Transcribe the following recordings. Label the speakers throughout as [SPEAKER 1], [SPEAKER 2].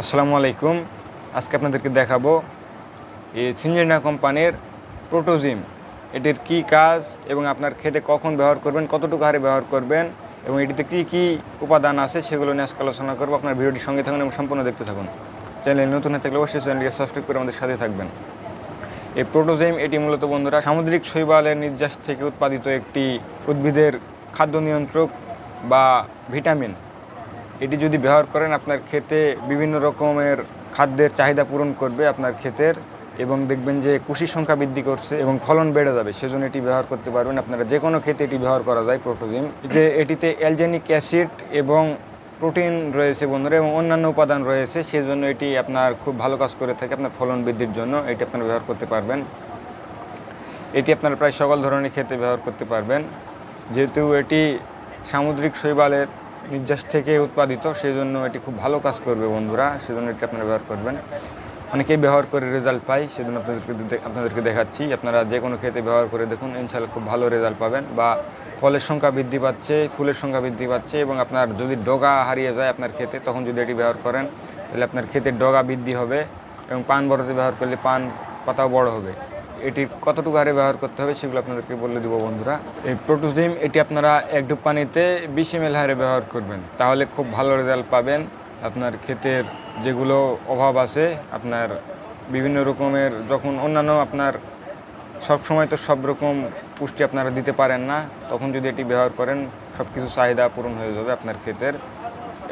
[SPEAKER 1] আসসালামু আলাইকুম। আজকে আপনাদেরকে দেখাবো এই সিঞ্জেনা কোম্পানির প্রোটোজিম। এটির কি কাজ এবং আপনার খেতে কখন ব্যবহার করবেন, কতটুকু হারে ব্যবহার করবেন এবং এটিতে কী কী উপাদান আছে সেগুলো নিয়ে আজকে আলোচনা করব। আপনার ভিডিওটি সঙ্গে থাকুন এবং সম্পূর্ণ দেখতে থাকুন। চ্যানেল নতুন হয়ে থাকলে অবশ্যই চ্যানেলকে সাবস্ক্রাইব করে আমাদের সাথে থাকবেন। এই প্রোটোজেম, এটি মূলত বন্ধুরা সামুদ্রিক শৈবালের নির্যাস থেকে উৎপাদিত একটি উদ্ভিদের খাদ্য নিয়ন্ত্রক বা ভিটামিন। এটি যদি ব্যবহার করেন, আপনার খেতে বিভিন্ন রকমের খাদ্যের চাহিদা পূরণ করবে আপনার ক্ষেতের এবং দেখবেন যে কুশির সংখ্যা বৃদ্ধি করছে এবং ফলন বেড়ে যাবে, সেজন্য এটি ব্যবহার করতে পারবেন। আপনারা যে কোনো ক্ষেতে এটি ব্যবহার করা যায়, প্রোটোজিম। যে এটিতে অ্যালজেনিক অ্যাসিড এবং প্রোটিন রয়েছে বন্ধুরা, এবং অন্যান্য উপাদান রয়েছে, সেজন্য এটি আপনার খুব ভালো কাজ করে থাকে আপনার ফলন বৃদ্ধির জন্য। এটি আপনারা ব্যবহার করতে পারবেন। এটি আপনারা প্রায় সকল ধরনের ক্ষেত্রে ব্যবহার করতে পারবেন। যেহেতু এটি সামুদ্রিক শৈবালের নির্যাস থেকে উৎপাদিত সেই জন্য এটি খুব ভালো কাজ করবে বন্ধুরা, সেজন্য এটি আপনারা ব্যবহার করবেন। অনেকেই ব্যবহার করে রেজাল্ট পাই সেজন্য আপনাদেরকে আপনাদেরকে দেখাচ্ছি। আপনারা যে কোনো ক্ষেত্রে ব্যবহার করে দেখুন ইনশাল্লাহ খুব ভালো রেজাল্ট পাবেন বা ফলের সংখ্যা বৃদ্ধি পাচ্ছে, ফুলের সংখ্যা বৃদ্ধি পাচ্ছে এবং আপনার যদি ডগা হারিয়ে যায় আপনার ক্ষেতে, তখন যদি এটি ব্যবহার করেন, তাহলে আপনার ক্ষেতের ডগা বৃদ্ধি হবে এবং পান বড়তে ব্যবহার করলে পান পাতাও বড় হবে। এটি কতটুকু হারে ব্যবহার করতে হবে সেগুলো আপনাদেরকে বলে দেবো বন্ধুরা। এই প্রোটোজিম এটি আপনারা এক ডুব পানিতে বিশ এম হারে ব্যবহার করবেন। তাহলে খুব ভালো রেজাল্ট পাবেন। আপনার ক্ষেতের যেগুলো অভাব আছে, আপনার বিভিন্ন রকমের যখন অন্যান্য আপনার সব সময় তো সব রকম পুষ্টি আপনারা দিতে পারেন না, তখন যদি এটি ব্যবহার করেন সব কিছু চাহিদা পূরণ হয়ে যাবে আপনার ক্ষেতের।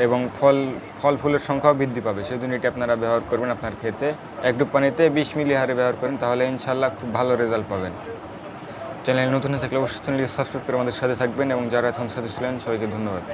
[SPEAKER 1] এবং ফল ফল ফুলের সংখ্যাও বৃদ্ধি পাবে। সেদিন এটি আপনারা ব্যবহার করবেন আপনার ক্ষেতে। এক ডুব পানিতে বিশ মিলি হারে ব্যবহার করেন, তাহলে ইনশাল্লাহ খুব ভালো রেজাল্ট পাবেন। চ্যানেল নতুন থাকলে অবশ্যই চ্যানেলটি সাবস্ক্রাইব করে আমাদের সাথে থাকবেন এবং যারা এখন সাথে ছিলেন, সবাইকে ধন্যবাদ।